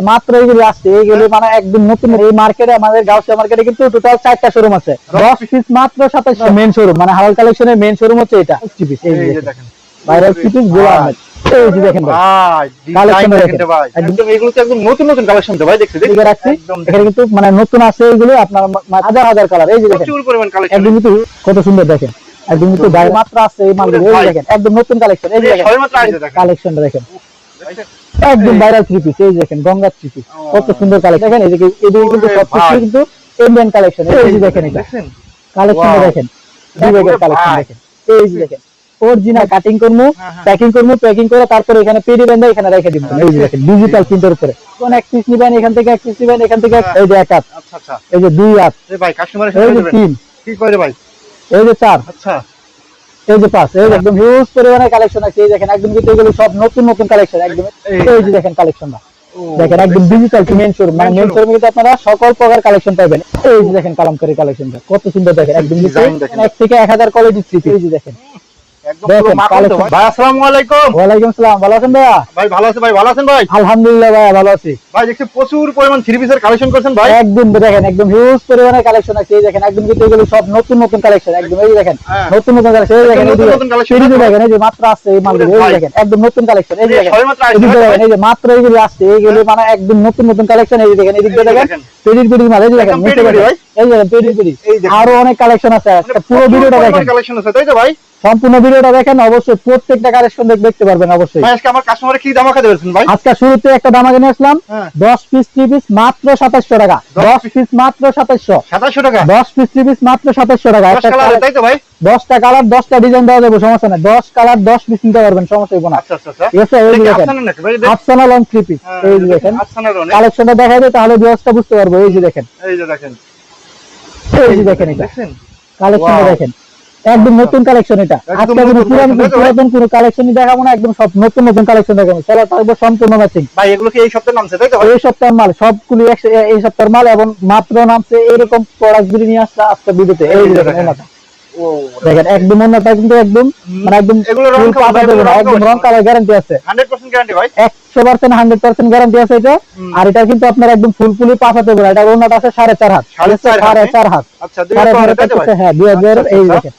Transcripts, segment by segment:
মাত্র এইগুলি আসছে এইগুলি মানে একদম নতুন এই মার্কেটে আমাদের গাউসিয়া মার্কেটে কিন্তু টোটাল চারটা শোরুম আছে। দশ পিস মাত্র সাতাশ মেন শোরুম মানে হালাল কালেকশনের মেন শোরুম হচ্ছে এটা। পিস এই দেখেন। ভাইরাল পিস গোলা আহমেদ দেখেন ভাই। ভাই Collection ডিজাইন দেখেন। দেখেন। ভাই। একদম- একদম এগুলো তো একদম নতুন নতুন কালেকশন তো ভাই দেখছি দেখছি। রাখছি। এখানে কিন্তু মানে নতুন আছে এইগুলো আপনার মা- মা- হাজার হাজার কালার এই যে দেখেন। প্রচুর পরিমাণ কালেকশন একদম কিন্তু কত সুন্দর দেখেন। একদম কিন্তু মাত্র আছে এই মালগুলো। দেখেন একদম নতুন কালেকশন এই যে কালেকশনটা দেখেন। একদম ভাইরাল থ্রি পিস এই দেখেন গঙ্গা থ্রি পিস কত সুন্দর কালেকশন দেখেন এদিকে এদিকে কিন্তু সবকিছু কিন্তু ইন্ডিয়ান কালেকশন এই যে দেখেন এটা। Wow. দেখেন। কালেকশন দেখেন। এই যে দেখেন অরিজিনাল কাটিং করব হ্যাঁ, হ্যাঁ। প্যাকিং করব প্যাকিং করে তারপরে এখানে পেরি বেঁধে এখানে রেখে দিব। এই যে দেখেন ডিজিটাল প্রিন্টের উপরে। কোন এক পিস নিবেন এখান থেকে এক পিস নিবেন এখান থেকে এই যে এক হাত। আচ্ছা আচ্ছা। এই যে দুই হাত। এই ভাই কাস্টমারের এই সাথে যে তিন। কি করে ভাই? এই যে চার। আচ্ছা। এই যে পাঁচ এই একদম হিউজ পরিমাণে কালেকশন আছে এই দেখেন একদম কিন্তু এগুলো সব নতুন নতুন কালেকশন একদম এই যে দেখেন কালেকশনটা দেখেন একদম ডিজিটাল মেন শোরুম মানে মেন। শোরুমে কিন্তু আপনারা সকল প্রকার কালেকশন পাবেন এই যে দেখেন কালামকারী কালেকশনটা কত সুন্দর দেখেন একদম। এক থেকে এক হাজার কোয়ালিটি থ্রি এই যে দেখেন একদম দেখেন, পুরো মাখন তো collection। ভাই। আসসালামু আলাইকুম ওয়ালাইকুম আসসালাম ভালো আছেন ভাইয়া? ভাই ভালো আছে ভাই ভালো আছেন ভাই? আলহামদুলিল্লাহ ভাইয়া ভালো আছি। ভাই দেখছি প্রচুর পরিমাণ থ্রি পিসের কালেকশন করছেন ভাই। একদম দেখেন একদম হিউজ পরিমাণে কালেকশন আছে এই দেখেন একদম কিন্তু এগুলো সব নতুন নতুন কালেকশন একদম এই দেখেন হ্যাঁ। নতুন নতুন কালেকশন এই দেখেন এই যে নতুন collection, সিরিজে নতুন। দেখেন এই যে মাত্র আসছে এই মালগুলো এই দেখেন একদম নতুন কালেকশন এই যে দেখেন আসছে, এদিকে দেখেন এই যে মাত্র এইগুলো আসছে এইগুলো মানে একদম নতুন নতুন কালেকশন এই যে দেখেন এদিকে এই দেখেন। পেডির পেডির মাল এই যে দেখেন। এই যে দেখেন পেডির পেডি আরও অনেক কালেকশন আছে পুরো ভিডিওটা দেখেন। কালেকশন আছে তাই তো ভাই? সম্পূর্ণ ভিডিওটা দেখেন অবশ্যই প্রত্যেকটা কালেকশন দেখতে পারবেন অবশ্যই। আজকে আমার কাস্টমারে কি দাম খাতে পারছেন ভাই? আজকে শুরুতে একটা দামা কিনে আসলাম হ্যাঁ। দশ পিস থ্রি পিস মাত্র সাতাশশো টাকা। দশ দশ পিস মাত্র সাতাশশো। সাতাশশো টাকা? দশ পিস থ্রি পিস মাত্র সাতাশশো টাকা। একটা কালার তাই তো ভাই? দশটা কালার দশটা ডিজাইন দেওয়া যাবে সমস্যা নেই। দশ কালার দশ পিস নিতে পারবেন সমস্যা হইব না। আচ্ছা আচ্ছা আচ্ছা। এই দেখেন? আফসানা লং থ্রি পিস এই দেখেন। কালেকশনটা দেখা যায় তাহলে ব্যবস্থা বুঝতে পারব এই যে দেখেন। এই যে দেখেন। এই যে দেখেন এটা। কালেকশনটা দেখেন। একদম নতুন কালেকশন এটা। আজকে কোনো পুরাতন কোনো কালেকশনই দেখাবো না একদম সব নতুন নতুন কালেকশন দেখাবো। চলো থাকব সম্পূর্ণ ম্যাচিং ভাই এগুলো কি এই সপ্তাহে নামছে তাই তো? এই সপ্তাহের মাল সবগুলি এই সপ্তাহের মাল এবং মাত্র নামছে এরকম প্রোডাক্ট গুলি নিয়ে আসছে আজকে ভিডিওতে এই দেখেন। ওনাটা। ও দেখেন একদম ওনাটা কিন্তু একদম মানে একদম একদম রং কালার গ্যারান্টি আছে। 100% গ্যারান্টি ভাই। একশো পার্সেন্ট হান্ড্রেড পার্সেন্ট গ্যারান্টি আছে এটা। আর এটা কিন্তু আপনার একদম ফুল ফুলি পাতা দেবে না এটা ওনাটা আছে সাড়ে চার হাত। সাড়ে চার হাত, সাড়ে হ্যাঁ? চার হাত। আচ্ছা হ্যাঁ দুই হাজার আচ্ছা, এই আচ্ছা। দেখেন।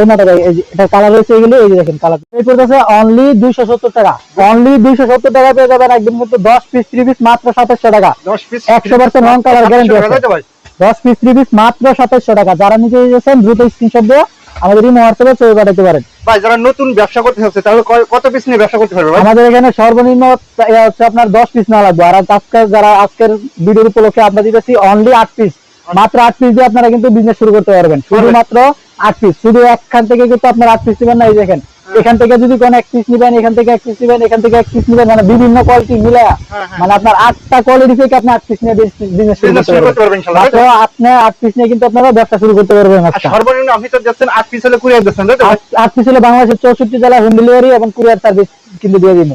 ওনাটা দেখেন, এই যে এটা কালার রয়েছে এগুলো এই যে দেখেন কালার এই করতেছে অনলি দুইশো সত্তর টাকা। অনলি দুইশো সত্তর টাকা পেয়ে যাবেন একদম কিন্তু দশ পিস ত্রিশ পিস মাত্র সাতাশশো টাকা। 10 পিস 100% রং colour guarantee আছে। তাই তো ভাই দশ পিস ত্রিশ পিস মাত্র সাতাশশো টাকা। যারা নিতে চাইছেন দ্রুত স্ক্রিনশট দিয়ে আমাদের হোয়াটসঅ্যাপে ছবি পাঠাতে পারেন। ভাই যারা নতুন ব্যবসা করতে চাচ্ছে তাহলে কত পিস নিয়ে ব্যবসা করতে পারবে আমাদের এখানে সর্বনিম্ন হচ্ছে আপনার দশ পিস না লাগবে। আর আজকে যারা আজকের ভিডিওর উপলক্ষে আমরা দিতেছি অনলি আট পিস মাত্র আট পিস দিয়ে আপনারা কিন্তু বিজনেস শুরু করতে পারবেন। শুধুমাত্র আট পিস শুধু একখান থেকে কিন্তু আপনার আট পিস নেবেন না এই দেখেন। এখান থেকে যদি কোন এক পিস নিবেন এখান থেকে এক পিস নিবেন এখান থেকে এক পিস নিবেন মানে বিভিন্ন কোয়ালিটি মিলে হ্যাঁ, হ্যাঁ। মানে আপনার আটটা কোয়ালিটি থেকে আপনি আট পিস নিয়ে বিজনেস শুরু করতে পারবেন। মাত্র আপনি আট পিস নিয়ে কিন্তু আপনারা ব্যবসা শুরু করতে পারবেন সর্বনিম্ন আপনি তো যাচ্ছেন 8 পিস হলে কুরিয়ার দিচ্ছেন তাই তো? আট পিস হলে বাংলাদেশের চৌষট্টি জেলা হোম ডেলিভারি এবং কুরিয়ার সার্ভিস কিন্তু দিয়ে দিন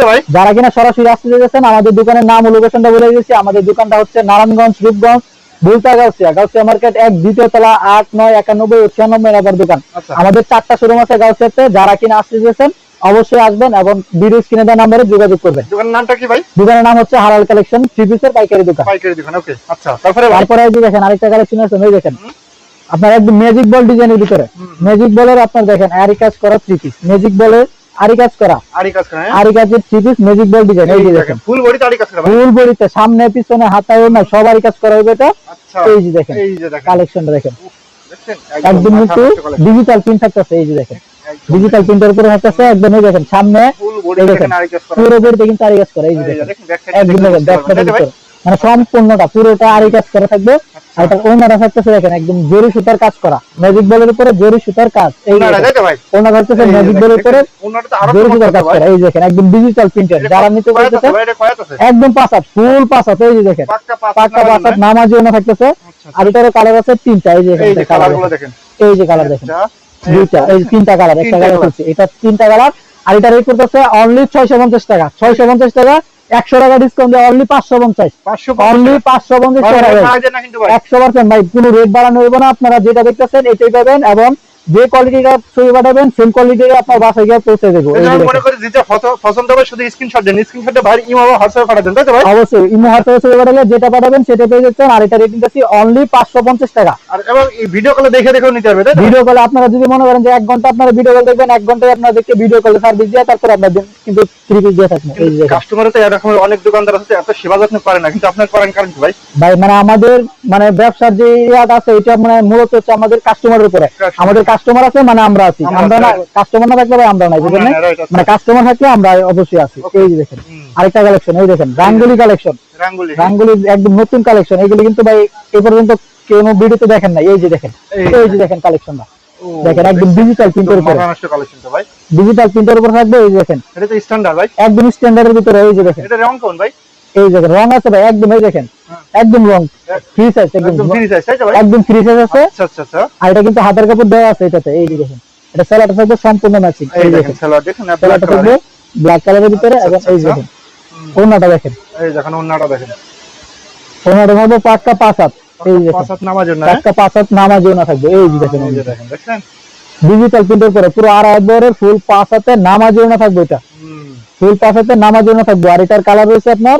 ভাই? যারা কিনা সরাসরি আসতে চাইছেন আমাদের দোকানের নাম ও লোকেশনটা বলে দিয়েছি। আমাদের দোকানটা হচ্ছে নারায়ণগঞ্জ রূপগঞ্জ। বুলতা গাউসিয়া গাউসিয়া মার্কেট এক দ্বিতীয় তলা আট নয় একানব্বই ও ছিয়ানব্বই নাম্বার দোকান। আচ্ছা। আমাদের চারটা শোরুম আছে গাউসিয়াতে যারা কিনা আসতে চাইছেন অবশ্যই আসবেন এবং ভিডিও স্ক্রিনে দেওয়া নাম্বারে যোগাযোগ করবেন। দোকানের নামটা কি ভাই? দোকানের নাম হচ্ছে হালাল কালেকশন পাইকারি দোকান। পাইকারি দোকান ওকে আচ্ছা তারপরে তারপরে এই যে দেখেন আরেকটা কালেকশন আছে এই দেখেন। আপনার একদম ম্যাজিক বল ডিজাইনের ভিতরে। ম্যাজিক বলের আপনার দেখেন আরি কাজ করা থ্রি পিস ম্যাজিক বলের আরি কাজ করা। আড়ি কাজ করেন আরি কাজের three piece magic ball design এই দেখেন ফুল বডি আড়ি কাজ করে ফুল বডিতে সামনে পিছনে না সবারই কাজ করা হবে এটা। আচ্ছা এই যে দেখেন এই যে দেখেন। কালেকশনটা দেখেন। একদম কিন্তু ডিজিটাল প্রিন্ট থাকতেছে এই যে দেখেন। ডিজিটাল প্রিন্টের উপরে থাকতেছে একদম এই দেখেন সামনে করা। পুরো বডিতে কিন্তু আরি কাজ করা এই যে দেখেন। একদম দেখেন ব্যাক মানে সম্পূর্ণটা পুরোটা আরি কাজ করা থাকবে। আর ওনারা থাকতেছে দেখেন একদম জরি সুতার কাজ করা। ম্যাজিক বলের উপরে জরি সুতার কাজ। এই ওনারা থাকতেছে ম্যাজিক বলের উপরে জরি সুতার কাজ করা। এই দেখেন একদম ডিজিটাল প্রিন্টের যারা নিতে আছে? একদম হাত ফুল হাত। এই যে দেখেন পাক্কা না? নামাজি ওনা থাকতেছে। আচ্ছা, আর এটারও কালার আছে তিনটা। এই যে এই যে কালার এই যে কালার দেখেন। একটা, দুইটা এই তিনটা কালার একটা কালার। করছে এটা তিনটা কালার আর এটা রেট করতেছে অনলি ছয়শো পঞ্চাশ টাকা। ছয়শো পঞ্চাশ টাকা একশো টাকা ডিসকাউন্ট দেয় অনলি পাঁচশো পঞ্চাশ। 550 অনলি পাঁচশো পঞ্চাশ টাকা একশো পার্সেন্ট ভাই কোনো রেট বাড়ানো হইব না। আপনারা যেটা দেখতেছেন এটাই পাবেন এবং যে কোয়ালিটিটা ছবি পাঠাবেন সেম কোয়ালিটির আপনার বাসায় গিয়ে পৌঁছে দেবো। মনে করি যেটা পছন্দ হবে শুধু স্ক্রিনশট দেন। স্ক্রিনশটে ভাই ইমো হোয়াটসঅ্যাপে পাঠাতেন তাই তো ভাই? অবশ্যই ইমো হোয়াটসঅ্যাপে ছবি পাঠালে যেটা পাঠাবেন সেটা পেয়ে যাচ্ছেন আর এটা রেটিং দিচ্ছি অনলি পাঁচশো পঞ্চাশ টাকা। আর এবং এই ভিডিও কলে দেখে দেখেও নিতে পারবে তাই? ভিডিও কলে আপনারা যদি মনে করেন যে এক ঘণ্টা আপনারা ভিডিও কল দেখবেন এক ঘন্টায় আপনারা দেখে ভিডিও কলে সার্ভিস দিয়ে তারপর আপনাদের কিন্তু থ্রি পিস দিয়ে থাকবেন এই যে কাস্টমার তো এরকম অনেক দোকানদার আছে এত সেবা যত্ন করে না কিন্তু আপনার করেন কারণ কি ভাই? ভাই মানে আমাদের মানে ব্যবসার যে ইয়াটা আছে এটা মানে মূলত হচ্ছে আমাদের কাস্টমারের উপরে। আমাদের কাস্টমার আছে মানে আমরা আছি। আমরা না কাস্টমার না থাকলে আমরা নাই বুঝলেন মানে কাস্টমার থাকলে আমরা অবশ্যই আছি। এই দেখেন আরেকটা কালেকশন এই দেখেন রাঙ্গুলি কালেকশন রাঙ্গুলি রাঙ্গুলি একদম নতুন কালেকশন এগুলি কিন্তু ভাই এ পর্যন্ত কোনো ভিডিওতে দেখেন না এই যে দেখেন এই- যে দেখেন। কালেকশনটা দেখেন একদম ডিজিটাল প্রিন্টের উপরে। মাথা নষ্ট কালেকশন তো ভাই। ডিজিটাল প্রিন্টের উপর থাকবে এই দেখেন। এটা তো স্ট্যান্ডার্ড ভাই। একদম স্ট্যান্ডার্ডের ভিতরে এই যে দেখেন। এটা রং কোন ভাই। এই দেখেন রং আছে ভাই একদম এই দেখেন হ্যাঁ। একদম রং ফ্রি সাইজ একদম ফ্রি সাইজ একদম ফ্রি সাইজ আছে। আচ্ছা আচ্ছা আচ্ছা। আর এটা কিন্তু হাতের কাপড় দেওয়া আছে এটাতে এই দেখেন। এটা সেলাটা থাকবে সম্পূর্ণ ম্যাচিং এই এই দেখেন দেখেন। সালোয়ার দেখেন আপনার সেলাটা থাকবে ব্ল্যাক কালারের ভিতরে আচ্ছা, এবং এই আচ্ছা। দেখেন ওনাটা দেখেন। এই দেখেন ওন্নাটা দেখেন। ওনাটা থাকবে পাঁচটা পাঁচ হাত এই পাঁচ হাত নামার জন্য হ্যাঁ? পাঁচটা পাঁচ হাত নামাজ না থাকবে এই দেখেন দেখেন ডিজিটাল প্রিন্টের করে পুরো ফুল পাঁচ হাতে নামাজ না থাকবে এটা। ফুল পাঁচ হাতে নামাজ না থাকবে। আর এটার কালার রয়েছে আপনার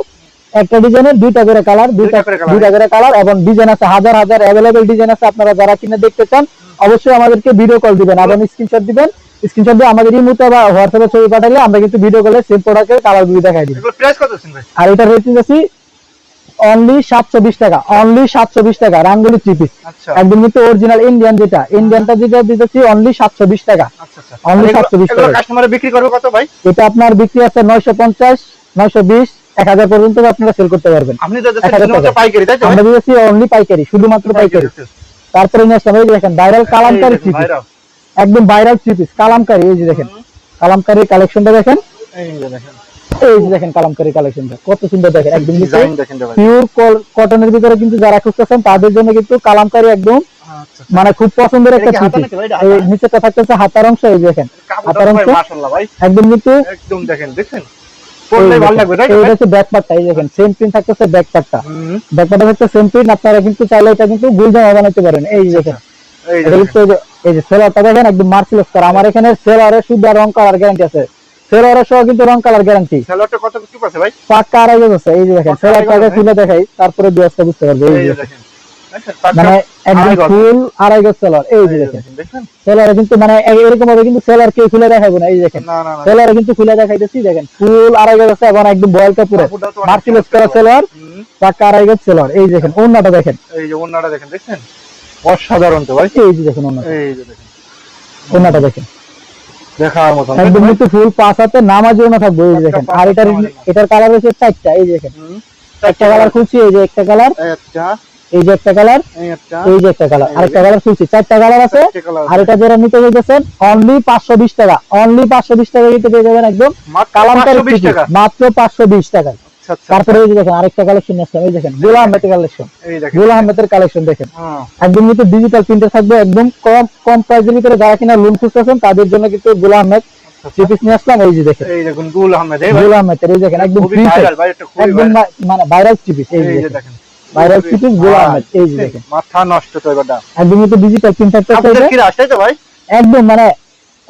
একটা ডিজাইনের দুইটা করে কালার দুইটা দুইটা করে কালার এবং ডিজাইন আছে হাজার হাজার অ্যাভেলেবেল ডিজাইন আছে আপনারা যারা কিনে দেখতে চান অবশ্যই আমাদেরকে ভিডিও কল দিবেন এবং স্ক্রিনশট দিবেন। স্ক্রিনশট দিয়ে আমাদের ইমুতে বা হোয়াটসঅ্যাপে ছবি পাঠালে আমরা কিন্তু ভিডিও কলে সেম প্রোডাক্টের দেখাই ভাই? আর এটা রেটিং অনলি সাতশো বিশ টাকা অনলি সাতশো বিশ টাকা রাঙ্গুলি থ্রি পিস আচ্ছা। একদম কিন্তু অরিজিনাল ইন্ডিয়ান যেটা ইন্ডিয়ানটা যেটা দিতেছি অনলি সাতশো বিশ টাকা। আচ্ছা আচ্ছা। Only 720 টাকা। বিক্রি করবে কত ভাই? এটা আপনার বিক্রি আছে নয়শো পঞ্চাশ নয়শো বিশ এক হাজার পর্যন্ত আপনারা সেল করতে পারবেন? আমরা দিয়েছি অনলি পাইকারি শুধুমাত্র পাইকারি তারপরে নিয়ে আসলাম এই দেখেন ভাইরাল কালামকারি থ্রি পিস একদম ভাইরাল থ্রি পিস কালামকারি এই যে দেখেন। কালেকশনটা দেখেন। এই যে দেখেন। দেখেন কালামকারি কালেকশনটা কত সুন্দর দেখেন একদম দেখেন পিওর কটনের ভিতরে কিন্তু যারা খুঁজতেছেন তাদের জন্য কিন্তু কালামকারি একদম আচ্ছা মানে খুব পছন্দের একটা এটা কি থ্রি হাতা পিস নাকি এই হাতা? নিচেটা থাকতেছে হাতার অংশ এই দেখেন। হাতার অংশ। একদম কিন্তু একদম দেখেন দেখছেন? পরলে ভালো লাগবে তাই তো হচ্ছে ব্যাক পার্টটা এই দেখেন সেম প্রিন্ট থাকতেছে ব্যাক পার্টটা ব্যাক পার্টটা হচ্ছে সেম প্রিন্ট আপনারা কিন্তু চাইলে এটা কিন্তু গুলজামা বানাতে পারেন। এই দেখেন এই যে এটা দেখেন। কিন্তু এই যে- এই যে সেলারটা দেখেন একদম মার্সিলেস করা আমার এখানে সেলারে শুদ্ধ রং কালার গ্যারান্টি আছে। সহ কিন্তু রং কালার গ্যারান্টি সালোয়ারটা কত কি আছে ভাই? পাক্কা আড়াই আছে। এই যে দেখেন দেখাই তারপরে বুঝতে পারবে। এই যে দেখেন। মানে একদম ফুল আড়াই গজ সেলার এই এই যে দেখেন। সেলারে কিন্তু মানে এরকম ভাবে কিন্তু সেলার কেউ খুলে দেখাবো না এই দেখেন। সেলারে কিন্তু খুলে দেখাইতেছি দেখেন। ফুল আড়াই গজ আছে এবং একদম বয়েল মার্সিলেস করা সেলার পাক্কা আড়াই গজ সেলার এই দেখেন ওন্নাটা দেখেন। এই যে ওন্নাটা দেখেন অসাধারণ তো ভাই। এই যে দেখেন ওন্নাটা এই যে দেখেন। ওন্নাটা দেখেন। দেখার একদম কিন্তু ফুল থাকবে এই দেখেন। আর এটার এটার কালার হচ্ছে চারটা এই দেখেন। একটা কালার খুলছি এই যে একটা কালার এই যে একটা কালার এই যে একটা কালার আরেকটা কালার খুলছি চারটা কালার আছে। আর এটা যারা নিতে চাইতেছেন অনলি পাঁচশো বিশ টাকা অনলি পাঁচশো বিশ টাকা কিন্তু পেয়ে যাবেন একদম মাত্র কালামকারী 520 টাকা। মাত্র পাঁচশো বিশ টাকা। আচ্ছা আচ্ছা। তারপরে এই দেখেন আরেকটা কালেকশন আসছে এই দেখেন গোলা আহমেদের কালেকশন গোলা আহমেদের কালেকশন দেখেন। হ্যাঁ, একদম কিন্তু ডিজিটাল প্রিন্টার থাকবে একদম কম কম প্রাইসের ভিতরে যারা কিনা লোন খুঁজতেছেন তাদের জন্য কিন্তু গোলা আহমেদ থ্রি নিয়ে আসলাম এই যে দেখেন। এই দেখুন গুল আহমেদ এই দেখেন একদম মানে ভাইরাল থ্রি পিস এই যে দেখেন। ভাইরাল গোলা হ্যাঁ, আহমেদ এই যে দেখেন। মাথা নষ্ট তো এবারটা একদম প্রিন্টার আপনাদের কি রাস্তা তো ভাই? একদম মানে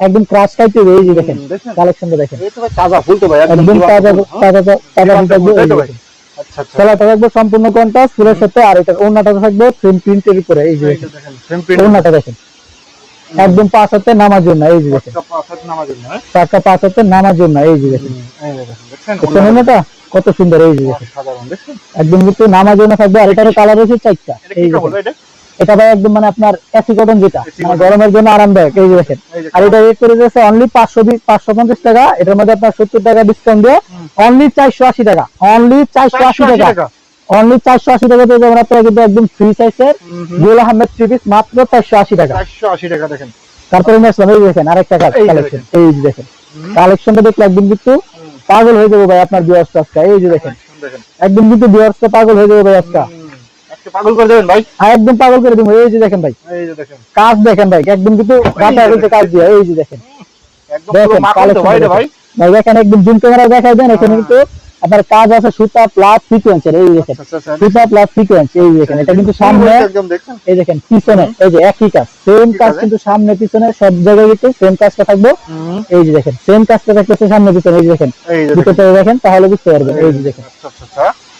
একদম ক্রাশ খাইতে এই যে দেখেন দেখেন। কালেকশনটা দেখেন। এই তো ভাই তাজা ফুল তো ভাই একদম জীবন্ত তাজা হ্যাঁ? তাজা তাজা ফুল, তো ভাই? আচ্ছা আচ্ছা। থাকবে সম্পূর্ণ কন্ট্রাস্ট ফুলের সাথে আর এটা ওন্নাটা থাকবে সেম প্রিন্টের উপরে এই যে দেখেন। প্রিন্ট একদম পাঁচ হাতে নামার জন্য এই যে দেখেন। পাঁচ নামার জন্য হ্যাঁ? পাঁচ হাতে নামার জন্য এই যে দেখেন। এই দেখেন দেখছেন? দেখছেন ওন্নাটা কত সুন্দর এই যে। একদম কিন্তু নামার জন্য থাকবে আর এটারও কালার হচ্ছে চারটা। এটা এই এটা? ভাই একদম মানে আপনার এসি কটন যেটা মানে গরমের জন্য আরামদায়ক এই যে দেখেন। আর এটা রেট করে দিয়েছে অনলি পাঁচশো পাঁচশো পঞ্চাশ টাকা এটার মধ্যে আপনার সত্তর টাকা ডিসকাউন্ট দিয়ে অনলি চারশো আশি টাকা অনলি চারশো আশি টাকা। অনলি চারশো আশি টাকা পেয়ে যাবেন আপনারা কিন্তু একদম ফ্রি সাইজের। গোল আহমেদ থ্রি পিস মাত্র চারশো আশি টাকা। চারশো আশি টাকা দেখেন। তারপরে নিয়ে আসলাম এই দেখেন আরেকটা কালেকশন এই দেখেন। কালেকশনটা দেখলে একদম কিন্তু পাগল হয়ে যাব ভাই আপনার বিয়ার্স আজকে। এই যে দেখেন। একদম কিন্তু বিয়ার্স পাগল হয়ে যাব ভাই আজকে। পাগল করে দেবেন ভাই? হ্যাঁ একদম পাগল করে দেবো। এই যে দেখেন ভাই। এই যে দেখেন। কাজ দেখেন ভাই একদম কিন্তু গাঁথা হয়েছে কাজ দিয়ে। এই যে দেখেন। একদম ভাই ভাই। দেখেন একদম জুম ক্যামেরা দেখাই দেন এখানে কিন্তু আপনার কাজ আছে সুতা প্লাস সিকোয়েন্সের এই দেখেন। আচ্ছা, আচ্ছা, সুতা প্লাস সিকোয়েন্স এই দেখেন এটা কিন্তু সামনে এই দেখেন পিছনে এই যে একই কাজ সেম কাজ কিন্তু সামনে পিছনে সব জায়গায় কিন্তু সেম কাজটা থাকবে। এই যে দেখেন সেম কাজটা থাকতেছে সামনে পিছনে এই যে দেখেন। এই যে দেখেন। দেখেন তাহলে বুঝতে পারবেন এই যে দেখেন।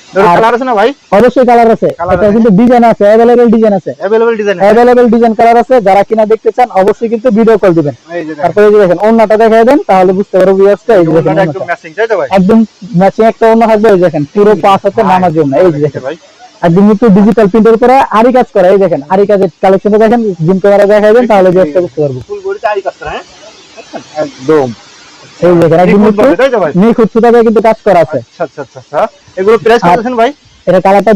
আচ্ছা আচ্ছা আচ্ছা এর আর- কালার আছে না ভাই অবশ্যই কালার আছে Colour এটা আছে। কিন্তু ডিজাইন আছে অ্যাভেলেবেল ডিজাইন আছে available design available design colour আছে যারা কিনা দেখতে চান অবশ্যই কিন্তু ভিডিও কল দিবেন এই যে দেখেন তারপরে এই যে দেখেন অন্যটা দেখাই দেন তাহলে বুঝতে পারবো ভিউয়ার্সটা এই যে দেখেন ওনাটা একদম অন্যটা। ম্যাচিং তাই তো ভাই একদম ম্যাচিং একটা অন্য থাকবে এই দেখেন পুরো পাঁচ হাতে নামার জন্য এই যে দেখেন ভাই একদম কিন্তু ডিজিটাল প্রিন্টের উপরে আরি কাজ করা এই দেখেন আরি কাজের কালেকশনটা দেখেন জুম করে দেখাই দেন তাহলে ভিউয়ার্সটা বুঝতে পারবো ফুল বডিতে আরি কাজ করা হ্যাঁ দেখছেন? একদম এই যে দেখেন একদম নিখুঁত কিন্তু কাজ করা আছে। আচ্ছা আচ্ছা আচ্ছা আচ্ছা। এগুলো প্রাইস ভাই? এটা কালারটা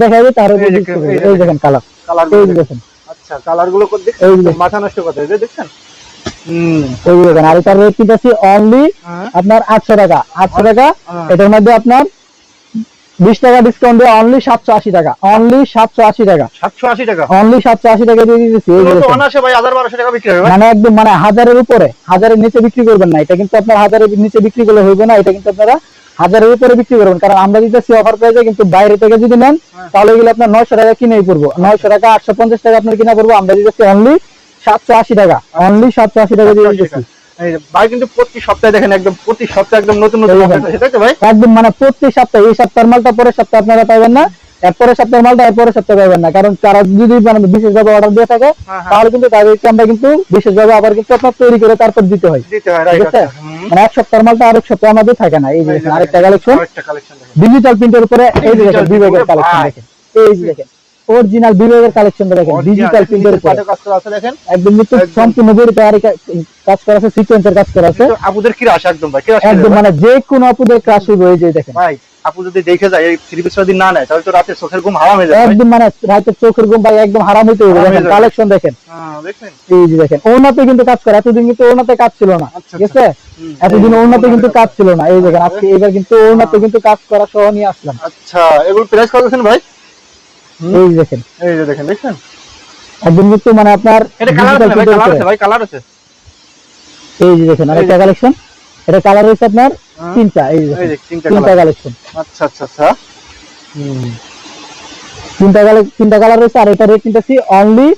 এই দেখেন কালার কালার এই দেখেন। আচ্ছা কালারগুলো কত দেখছেন মাথা নষ্ট কথা এই হুম। এই দেখেন আর এটার রেট কিন্তু আছে অনলি। আপনার আটশো টাকা। আটশো টাকা হ্যাঁ। এটার মধ্যে আপনার বিশ টাকা ডিসকাউন্ট দিয়ে অনলি সাতশো আশি টাকা অনলি সাতশো আশি টাকা। সাতশো আশি টাকা? অনলি সাতশো আশি টাকা দিয়ে দিতেছি মানে একদম মানে হাজারের উপরে হাজারের নিচে বিক্রি করবেন না এটা কিন্তু আপনার হাজারের নিচে বিক্রি করলে হইবে না এটা কিন্তু আপনারা হাজারের উপরে বিক্রি করবেন কারণ আমরা দিতেছি অফার প্রাইসে কিন্তু বাইরে থেকে যদি নেন হ্যাঁ। তাহলে এগুলো আপনার নয়শো টাকা কিনেই পড়ব। নয়শো টাকা আটশো পঞ্চাশ টাকা আপনার কিনা পড়ব আমরা দিতেছি অনলি সাতশো আশি টাকা অনলি সাতশো আশি টাকা দিয়ে দিতেছি। ভাই কিন্তু প্রতি সপ্তাহে দেখেন একদম প্রতি সপ্তাহে একদম নতুন নতুন ভাই? একদম মানে প্রতি সপ্তাহে এই সপ্তাহের মালটা পরের সপ্তাহে আপনারা পাবেন না এরপরের সপ্তাহের মালটা এরপরের সপ্তাহে পাবেন না কারণ তারা যদি মানে বিশেষভাবে অর্ডার দিয়ে থাকে হ্যাঁ, হ্যাঁ। তাহলে কিন্তু তাদেরকে আমরা কিন্তু বিশেষভাবে আবার কিন্তু আপনার তৈরি করে তারপর দিতে হয়। ঠিক আছে মানে এক সপ্তাহের মালটা আরেক সপ্তাহে আমাদের থাকে না এই যে দেখেন আরেকটা কালেকশন ডিজিটাল প্রিন্টের উপরে এই যে বিবেকের কালেকশন দেখেন। এই যে দেখেন অরিজিনাল বিবেকের কালেকশনটা দেখেন ডিজিটাল প্রিন্টের উপরে। আছে দেখেন। একদম কিন্তু সম্পূর্ণ বড়ি তৈরি কাজ করা আছে সিকোয়েন্সের কাজ করা আছে। আপুদের কি আসে একদম ভাই একদম মানে যে কোনো আপুদের ক্লাস হইবে এই যে দেখেন। ভাই আপু যদি দেখে যায় এই থ্রি পিস যদি না নেয় তাহলে তো রাতে চোখের ঘুম হারাম হয়ে যাবে একদম মানে রাতের চোখের ঘুম ভাই একদম হারাম হইতে হবে দেখেন কালেকশন দেখেন। হ্যাঁ দেখছেন এই যে দেখেন ওনাতে কিন্তু কাজ করে এতদিন কিন্তু ওনাতে কাজ ছিল না আচ্ছা, ঠিক আছে? হুম। এতদিন ওনাতে কিন্তু কাজ ছিল না এই দেখেন আজকে এবার কিন্তু ওনাতে কিন্তু কাজ করা সহ নিয়ে আসলাম। আচ্ছা এগুলো প্রাইস কত আছেন ভাই? এই দেখেন। এই যে দেখেন দেখছেন? একদম কিন্তু মানে আপনার এটা কালার আছে ভাই কালার আছে ভাই কালার আছে। এই যে দেখেন আরেকটা কালেকশন এটা কালার হচ্ছে আপনার। তিনটা এই যে তিনটা কালেকশন আচ্ছা আচ্ছা আচ্ছা। হুম। তিনটা কালার তিনটা কালার রয়েছে আর এটা রেট কিনতেছি অনলি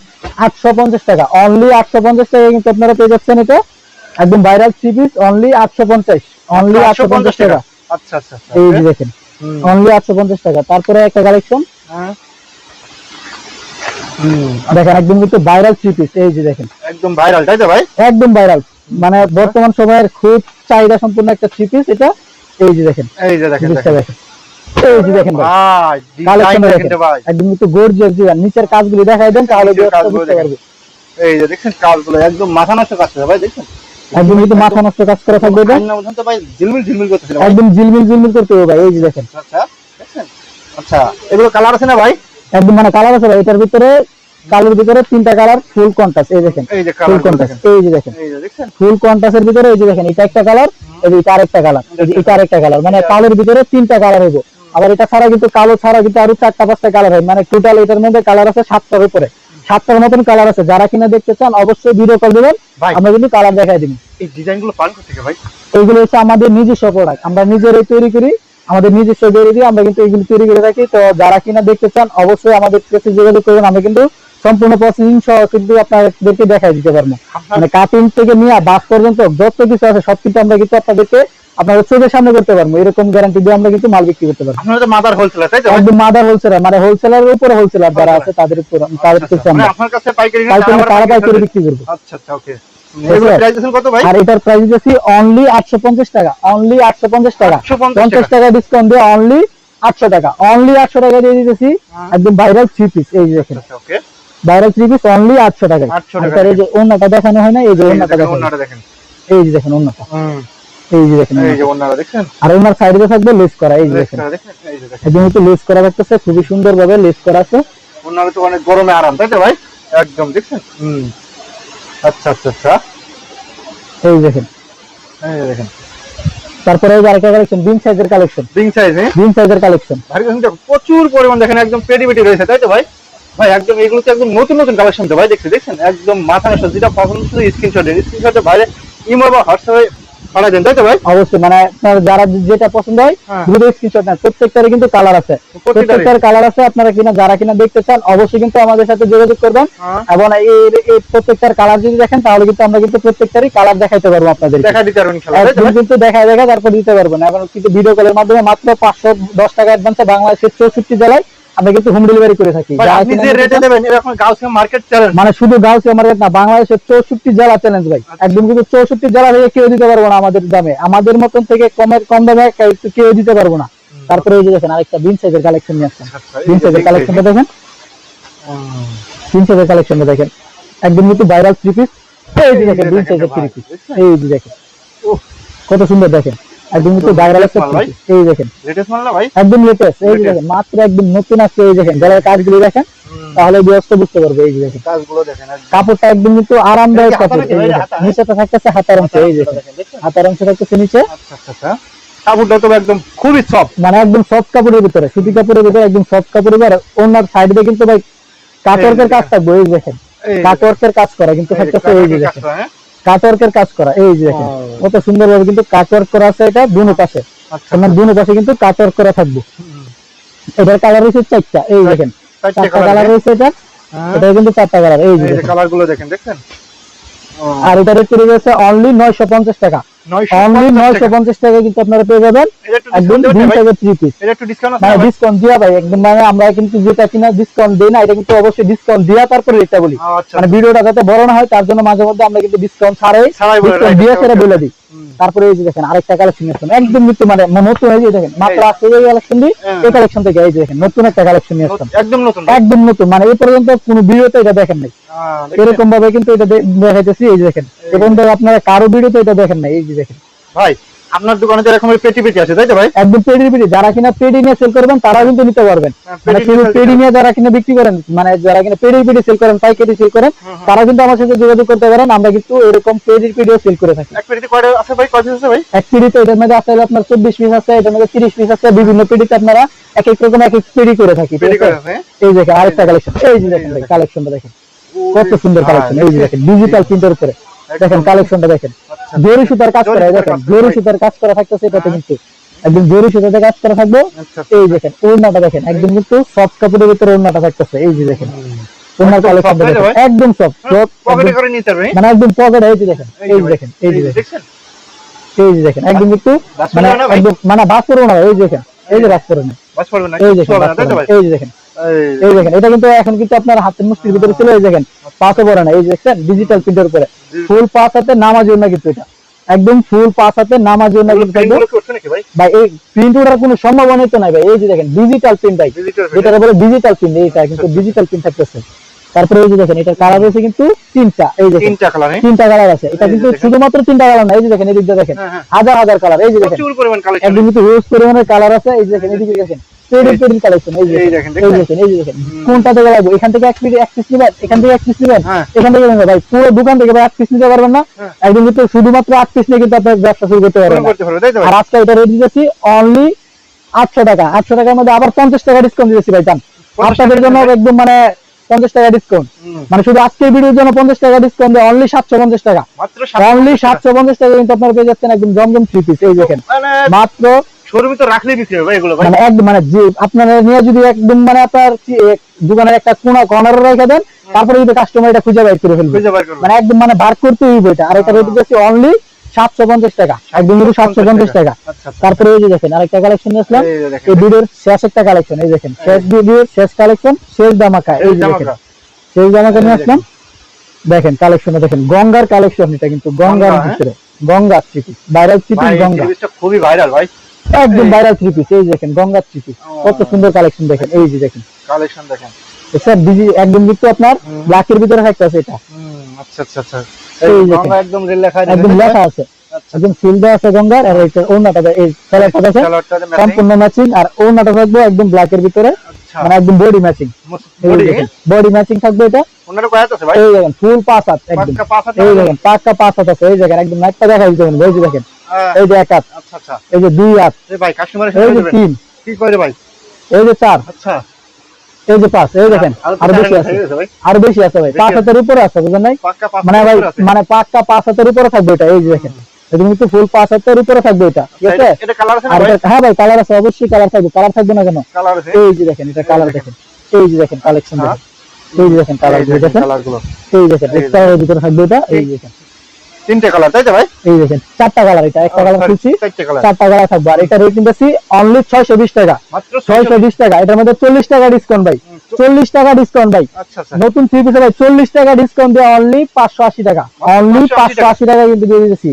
আটশো পঞ্চাশ টাকা। অনলি আটশো পঞ্চাশ টাকা কিন্তু আপনারা পেয়ে যাচ্ছেন এটা। একদম ভাইরাল থ্রি পিস অনলি আটশো পঞ্চাশ অনলি আটশো পঞ্চাশ টাকা। আচ্ছা আচ্ছা আচ্ছা। এই যে দেখেন অনলি আটশো পঞ্চাশ টাকা। তারপরে একটা কালেকশন হ্যাঁ। দেখেন একদম কিন্তু ভাইরাল থ্রি পিস এই যে দেখেন। একদম ভাইরাল তাই তো ভাই? একদম ভাইরাল মানে বর্তমান সময়ের খুব চাহিদা সম্পূর্ণ একটা থ্রি পিস এটা এই যে দেখেন। এই যে দেখেন দেখেন। দেখেন এই যে দেখেন ভাই। ভাই কালেকশন দেখেন দেখেন। একদম কিন্তু গর্জিয়াস ডিজাইন নিচের কাজগুলি দেখাই দেন তাহলে নিচের বিরক্ত কাজগুলো বুঝতে পারবে এই যে দেখছেন কাজগুলো একদম মাথা নষ্ট কাজ ভাই একদম কিন্তু মাথা নষ্ট কাজ করা থাকবে এটা না ভাই। ঝিলমিল ঝিলমিল একদম ঝিলমিল ঝিলমিল করতে হবে ভাই এই যে দেখেন। আচ্ছা আচ্ছা। এগুলো কালার আছে না ভাই? একদম মানে কালার আছে ভাই এটার ভিতরে কালোর ভিতরে তিনটা কালার ফুল কন্ট্রাস্ট এই দেখেন ফুল দেখেন। এই যে দেখেন ফুল কন্ট্রাস্টের ভিতরে এই যে দেখেন এটা একটা কালার এটা আরেকটা কালার এটা আরেকটা কালার মানে কালোর ভিতরে তিনটা কালার হইব। আবার এটা ছাড়া কিন্তু কালো ছাড়া কিন্তু আরও চারটা পাঁচটা কালার হয় মানে টোটাল এটার মধ্যে কালার আছে সাতটার উপরে। সাতটার মতন কালার আছে যারা কিনা দেখতে চান অবশ্যই ভিডিও কল দিবেন আমরা কিন্তু কালার দেখাই দিব। এই ডিজাইনগুলো পান করতে ভাই? এইগুলো হচ্ছে আমাদের নিজস্ব প্রোডাক্ট আমরা নিজেরাই তৈরি করি আমাদের নিজস্ব তৈরি দিয়ে আমরা কিন্তু এগুলো তৈরি করে থাকি। তো যারা কিনা দেখতে চান অবশ্যই আমাদের কাছে যোগাযোগ করবেন আমরা কিন্তু সম্পূর্ণ প্রসেসিং সহ কিন্তু আপনাদেরকে দেখাই দিতে পারব। মানে কাটিং থেকে নিয়ে বাস পর্যন্ত যত কিছু আছে সব কিছু আমরা কিন্তু আপনাদেরকে আপনাদের চোখের সামনে করতে পারব। এরকম গ্যারান্টি দিয়ে আমরা কিন্তু মাল বিক্রি করতে পারব। আপনারা তো মাদার হোলসেলার তাই তো? একদম মাদার হোলসেলার মানে হোলসেলারের উপরে হোলসেলার যারা আছে তাদের উপর তাদের আচ্ছা, কাছে আচ্ছা। আমরা মানে আপনার কাছে পাইকারি পাইকারি বিক্রি করব। আচ্ছা আচ্ছা ওকে। কত ভাই? আর এটার প্রাইস দিচ্ছি অনলি আটশো পঞ্চাশ টাকা অনলি আটশো পঞ্চাশ টাকা। 850 টাকা। ডিসকাউন্ট দিয়ে অনলি আটশো টাকা অনলি আটশো টাকা দিয়ে দিতেছি। একদম ভাইরাল থ্রি পিস এই যে দেখেন। Okay viral three piece only আটশো টাকা 800 টাকা। এই যে অন্যটা দেখানো হয় না এই যে এই দেখেন দেখানো। দেখেন। এই যে দেখেন অন্যটা এই যে দেখেন এই যে ওনারা দেখছেন? আর ওনার সাইডে থাকবে লেস করা এই যে দেখেন। দেখেন দেখেন? এই যে দেখেন। একদম একটু লেস করা থাকতেছে খুবই সুন্দর ভাবে লেস করা আছে। ওনারা তো অনেক গরমে আরাম তাই তো ভাই? একদম দেখছেন? হুম। আচ্ছা আচ্ছা আচ্ছা। এই দেখেন। এই দেখেন। তারপরে এই আরেকটা কালেকশন বিন সাইজের কালেকশন বিন সাইজ বিন সাইজের কালেকশন দেখো, প্রচুর পরিমাণ দেখেন একদম পেটি পেটি রয়েছে তাই তো ভাই? ভাই একদম এগুলো তো একদম নতুন নতুন কালেকশন তো ভাই দেখছি দেখছেন? একদম মাথা নষ্ট যেটা পছন্দ শুধু স্ক্রিনশট স্ক্রিনশটে ভাই ইমো বা হোয়াটসঅ্যাপে পাঠাই তাই তো ভাই? অবশ্যই মানে আপনার যারা যেটা পছন্দ হয়। দ্রুত স্ক্রিনশট নেন। প্রত্যেকটারই কিন্তু কালার আছে। প্রত্যেকটার কালার আছে আপনারা কিনা যারা কিনা দেখতে চান অবশ্যই কিন্তু আমাদের সাথে যোগাযোগ করবেন। হ্যাঁ। এবং এই প্রত্যেকটার কালার যদি দেখেন তাহলে কিন্তু আমরা কিন্তু প্রত্যেকটারই কালার দেখাইতে পারব আপনাদের। দেখা দিতে পারবেন কিন্তু দেখা দেখা তারপর দিতে পারব না। এখন কিন্তু ভিডিও কলের মাধ্যমে মাত্র পাঁচশো দশ টাকা অ্যাডভান্সে বাংলাদেশের চৌষট্টি জেলায় আমরা কিন্তু হোম ডেলিভারি করে থাকি। আপনি যে রেটে চান- এরকম গাউসিয়া মার্কেট চ্যালেঞ্জ মানে শুধু গাউসিয়া মার্কেট না বাংলাদেশের চৌষট্টি জেলা চ্যালেঞ্জ ভাই। আচ্ছা। একদম কিন্তু চৌষট্টি জেলা থেকে কেউ দিতে পারব না আমাদের দামে। আমাদের মতন থেকে কমের কম দামে কেউ- দিতে পারব না। তারপরে এই যে দেখেন আরেকটা বিন সাইজের কালেকশন নিয়ে আসছেন বিন সাইজের কালেকশনটা দেখেন। বিন সাইজের কালেকশনটা দেখেন। একদম কিন্তু ভাইরাল থ্রি পিস এই যে দেখেন বিন সাইজের থ্রি পিস এই যে দেখেন। কত সুন্দর দেখেন। একদম কিন্তু ভাইরাল একটা latest মাল three ভাই। piece। এই দেখেন। লেটেস্ট মাল না ভাই? একদম লেটেস্ট এই দেখেন মাত্র একদম নতুন আসছে এই দেখেন গলার কাজগুলি দেখেন তাহলে ব্যবস্থা বুঝতে পারবে এই দেখেন। কাজগুলো দেখেন কাপড়টা একদম কিন্তু আরামদায়ক এটা কি হাতা কাপড় নাকি এই ভাই? দেখেন। হাতা? নিচেটা থাকতেছে হাতার অংশ এই দেখেন। দেখেন, হাতার অংশ থাকতেছে নিচে। আচ্ছা আচ্ছা আচ্ছা। কাপড়টা তো একদম খুবই সফট মানে একদম সফট কাপড়ের ভিতরে সুতি কাপড়ের ভিতরে একদম সফট কাপড়ের ভিতরে ওনার সাইড দিয়ে কিন্তু ভাই কাটওয়ার্কের কাজ থাকবে এই দেখেন। কাটওয়ার্কের কাজ করা কিন্তু থাকতেছে এই দেখেন। কাটওয়ার্কের কাজ করা এই যে দেখেন কত সুন্দর ভাবে কিন্তু কাটওয়ার্ক করা আছে এটা দুনো পাশে। আমার তোমার দুনো পাশে কিন্তু কাটওয়ার্ক করা থাকবে। এটার কালার হচ্ছে চারটা এই দেখেন চারটে কালার রয়েছে। এটা এটা কিন্তু চারটা কালার এই যে দেখেন। কালারগুলো দেখেন দেখছেন? আর এটা রেট রয়েছে অনলি নয়শো পঞ্চাশ টাকা। অনলি নয়শো পঞ্চাশ টাকা কিন্তু আপনারা পেয়ে যাবেন একদম টাকা পিস এটা একটু ডিসকাউন্ট আছে ভাই? ডিসকাউন্ট দিয়া ভাই একদম মানে আমরা কিন্তু যেটা কিনা ডিসকাউন্ট দেই না এটা কিন্তু অবশ্যই ডিসকাউন্ট দিয়া তারপরে রেটটা বলি। আচ্ছা মানে ভিডিওটা যাতে বড় না হয় তার জন্য মাঝে মধ্যে আমরা কিন্তু ডিসকাউন্ট ছাড়াই ডিসকাউন্ট দিয়া সেটা বলে দিই। তারপরে এই যে দেখেন আরেকটা কালেকশন নিয়েছেন একদম কিন্তু মানে নতুন এই যে দেখেন মাত্র। আসছে এই কালেকশন দিয়ে হ্যাঁ। এই কালেকশন থেকে এই যে দেখেন নতুন একটা কালেকশন নিয়েছেন একদম নতুন। একদম নতুন মানে এই পর্যন্ত কোনো ভিডিওতে এটা দেখেন নাই। হ্যাঁ, এরকম ভাবে কিন্তু এটা দেখাইতেছি এই যে দেখেন। এবং আপনারা কারও ভিডিওতে এটা দেখেন নাই এই যে দেখেন। ভাই আপনার দোকানে তো এরকম পেটি পেটি আছে তাই তো ভাই? একদম পেডি পেডি যারা কিনা পেডি নিয়ে সেল করবেন তারা কিন্তু নিতে পারবেন। হ্যাঁ, মানে শুধু নিয়ে নিয়ে যারা কিনা বিক্রি করেন মানে যারা কিনা পেডি পেডি সেল করেন পাইকারি সেল করেন তারা কিন্তু আমার সাথে যোগাযোগ করতে পারেন আমরা কিন্তু এরকম পেডি পেডিও সেল করে থাকি। এক পেটিতে কয়টা আছে ভাই? কয়টা আছে ভাই? এক পিডিতে এটার মধ্যে আছে আপনার চব্বিশ পিস আছে এটার মধ্যে তিরিশ পিস আছে বিভিন্ন পিডিতে আপনারা এক এক রকম এক এক পেডি করে থাকি পেটি করে আছে এই দেখেন আরেকটা কালেকশন এই যে দেখেন কালেকশনটা দেখেন। কত সুন্দর কালেকশন এই যে দেখেন ডিজিটাল প্রিন্টের উপরে। দেখেন কালেকশনটা দেখেন। জরি সুতার কাজ করা দেখেন জরি সুতার কাজ করা থাকতেছে এটাতে হ্যাঁ। কিন্তু। একদম জরি সুতাতে কাজ করা থাকবে। আচ্ছা। এই দেখেন ওড়নাটা দেখেন একদম কিন্তু সফট কাপড়ের ভিতরে ওড়নাটা থাকতেছে। এই যে দেখেন ওড়নার একদম কালেকশন soft, তাই তো দেখেন ভাই? একদম সফট পকেটে করে নিতে পারবে মানে একদম পকেট এই যে দেখেন এই যে দেখেন এই যে দেখেন। এই যে দেখেন একদম কিন্তু মানে? একদম মানে বাস করব না এই যে দেখেন এই যে বাস করব এই দেখেন না। এই যে দেখেন এই দেখেন এটা কিন্তু এখন কিন্তু আপনার হাতের মুষ্টির ভিতরে এই দেখেন পাঁচও পড়ে না এই দেখছেন ডিজিটাল প্রিন্টের ফুল পাঁচ হাতে কিন্তু এটা। একদম ফুল পাঁচ হাতে ভাই? ভাই এই প্রিন্ট ওঠার কোনো সম্ভাবনাই তো নাই ভাই। এই যে দেখেন ডিজিটাল প্রিন্ট ভাই। ডিজিটাল যেটা বলে ডিজিটাল প্রিন্ট এইটা কিন্তু ডিজিটাল প্রিন্ট থাকতেছে। তারপরে এই যে দেখেন এটা কালার রয়েছে কিন্তু তিনটা এই দেখেন। তিনটা কালার তিনটা কালার আছে। এটা কিন্তু শুধুমাত্র তিনটা কালার না এই যে দেখেন এদিক দেখেন। হ্যাঁ, হ্যাঁ। হাজার হাজার কালার এই যে দেখেন। একদম কিন্তু রোজ পরিমাণের কালার আছে এই যে দেখেন এদিকে দেখেন। পেডি পেডি কালেকশন এই যে দেখেন দেখেন, এই দেখেন এই দেখেন। কোনটা থেকে লাগবে? এখান থেকে এক পিস এক পিস নেবেন? এখান থেকে এক পিস নেবেন। এখান থেকে নেবেন? ভাই পুরো দোকান থেকে ভাই এক পিস নিতে পারবেন না। একদম কিন্তু শুধুমাত্র আট পিস নিয়ে কিন্তু আপনার ব্যবসা শুরু করতে পারবেন না। করতে পারবে তাই তো ভাই? আর আজকে এটা রেট দিতেছি অনলি আটশো টাকা। আটশো টাকার মধ্যে আবার পঞ্চাশ টাকা ডিসকাউন্ট দিতেছি ভাই জান। আপনাদের জন্য একদম মানে পঞ্চাশ টাকা ডিসকাউন্ট মানে শুধু ভিডিওর জন্য পঞ্চাশ টাকা ডিসকাউন্ট দেয় অনলি সাতশো পঞ্চাশ টাকা। অনলি সাতশো পঞ্চাশ টাকা। কিন্তু আপনারা পেয়ে যাচ্ছেন একদম জমজম থ্রি পিস এই দেখেন। মানে মাত্র শোরুমে তো রাখলেই বিক্রি হবে এগুলো ভাই। মানে একদম মানে যে আপনারা নিয়ে যদি একদম মানে আপনার দোকানের একটা কোনা কর্নারে রেখে দেন তারপরে কিন্তু কাস্টমার এটা খুঁজে বাইর করে ফেলবে। মানে একদম মানে বার করতে হইবে এটা। আর এটা রেট দিচ্ছি অনলি সাতশো পঞ্চাশ টাকা। একদম কিন্তু সাতশো পঞ্চাশ টাকা। আচ্ছা আচ্ছা। তারপরে এই যে দেখেন আরেকটা কালেকশন নিয়েছিলাম এই ভিডিওর শেষ একটা কালেকশন এই দেখেন। শেষ ভিডিওর শেষ কালেকশন শেষ দামাকা এই দেখেন। শেষ দামাকা নিয়ে আসলাম। দেখেন। কালেকশনে দেখেন। গঙ্গার কালেকশন এটা কিন্তু গঙ্গার গঙ্গা, হ্যাঁ? ভিতরে গঙ্গা পিস ভাইরাল এই গঙ্গা খুবই ভাইরাল ভাই। একদম ভাইরাল থ্রি পিস এই দেখেন গঙ্গার থ্রি পিস। কত সুন্দর কালেকশন দেখেন এই যে দেখেন। কালেকশন দেখেন। স্যার ডিজি একদম কিন্তু আপনার ভিতরে থাকতেছে এটা। আচ্ছা আচ্ছা আচ্ছা। এই। গঙ্গা একদম রেল লেখা একদম লেখা আছে। আচ্ছা। একদম সিল দেওয়া আছে গঙ্গার আর এটা ওড়নাটা দে- এই ম্যাচিং সম্পূর্ণ ম্যাচিং আর ওড়নাটা থাকবে একদম ব্ল্যাকের ভিতরে আচ্ছা। মানে একদম বডি ম্যাচিং বডি ম্যাচিং থাকবে এটা। ওনার কয় আছে ভাই? এই দেখেন ফুল পাঁচ হাত একদম। পাঁচটা পাঁচ হাত এই দেখেন পাঁচটা পাঁচ হাত আছে এই দেখেন একদম নাকটা দেখা দিতে হবে এই যে দেখেন। এই যে এক হাত আচ্ছা আচ্ছা এই যে দুই হাত ভাই কাস্টমারের এই সাথে যে তিন কি করে ভাই এই যে চার আচ্ছা এই যে পাঁচ এই দেখেন আর বেশি আছে আরও বেশি আছে ভাই পাঁচ হাতের উপরে আছে বুঝলেন নাই পাক্কা মানে ভাই মানে পাঁচটা পাঁচ হাতের উপরে থাকবে এটা এই যে দেখেন এটা কিন্তু ফুল পাঁচ হাজার উপরে থাকবে এটা ঠিক আছে হ্যাঁ ভাই কালার আছে অবশ্যই কালার থাকবে কালার থাকবে না কেন কালার এই যে দেখেন এটা কালার দেখেন এই যে দেখেন কালেকশন হ্যাঁ। দেখেন এই যে দেখেন কালার দেখেন এই দেখেন ভিতরে থাকবে এটা এই দেখেন তিনটে কালার তাই তো ভাই? এই দেখেন চারটা কালার এটা একটা কালার খুলছি চারটা কালার থাকবে। আর এটা রেট নিতেছি অনলি ছয়শো বিশ টাকা। ছয়শো বিশ। টাকা এটার মধ্যে চল্লিশ টাকা ডিসকাউন্ট ভাই। চল্লিশ টাকা ডিসকাউন্ট ভাই। আচ্ছা আচ্ছা। নতুন থ্রি পিসে ভাই চল্লিশ টাকা ডিসকাউন্ট দিয়ে অনলি পাঁচশো আশি টাকা। অনলি পাঁচশো আশি টাকা। কিন্তু দিয়ে দিতেছি।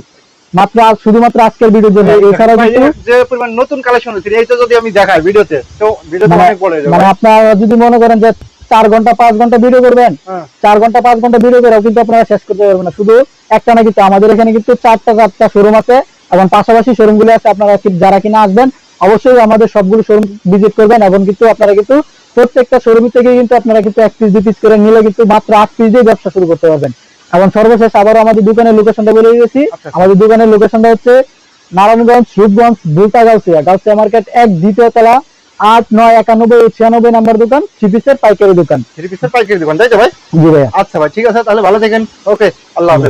মাত্র শুধুমাত্র আজকের ভিডিওর জন্য। এছাড়া ভাই, কিন্তু যে পরিমাণ নতুন কালেকশন হচ্ছে এইটা যদি আমি দেখাই ভিডিওতে তো ভিডিওতে মানে- অনেক যাবে। মানে আপনারা যদি মনে করেন যে চার ঘণ্টা পাঁচ ঘণ্টা ভিডিও করবেন। হ্যাঁ। চার ঘণ্টা পাঁচ ঘণ্টা ভিডিও করেও কিন্তু আপনারা শেষ করতে পারবেন না। শুধু একটা না কিন্তু আমাদের এখানে কিন্তু চারটা চারটা শোরুম আছে এবং পাশাপাশি শোরুমগুলো আছে আপনারা যারা কিনা আসবেন অবশ্যই আমাদের সবগুলো শোরুম ভিজিট করবেন এবং কিন্তু আপনারা কিন্তু প্রত্যেকটা শোরুম থেকে কিন্তু আপনারা কিন্তু এক পিস দুই পিস করে নিলে কিন্তু মাত্র আট পিস দিয়ে ব্যবসা শুরু করতে পারবেন। এবং সর্বশেষ আবারও আমাদের দোকানের লোকেশনটা বলে দিয়েছি। আচ্ছা। আমাদের দোকানের লোকেশনটা হচ্ছে নারায়ণগঞ্জ শিবগঞ্জ দুলতা গাউসিয়া গাউসিয়া মার্কেট এক দ্বিতীয় তলা। আট নয় একানব্বই ছিয়ানব্বই নাম্বার দোকান থ্রি পিসের পাইকারি দোকান। থ্রি পিসের পাইকারি দোকান তাই তো ভাই? জি ভাই আচ্ছা ভাই ঠিক আছে তাহলে ভালো থাকেন। ওকে আল্লাহ হাফেজ।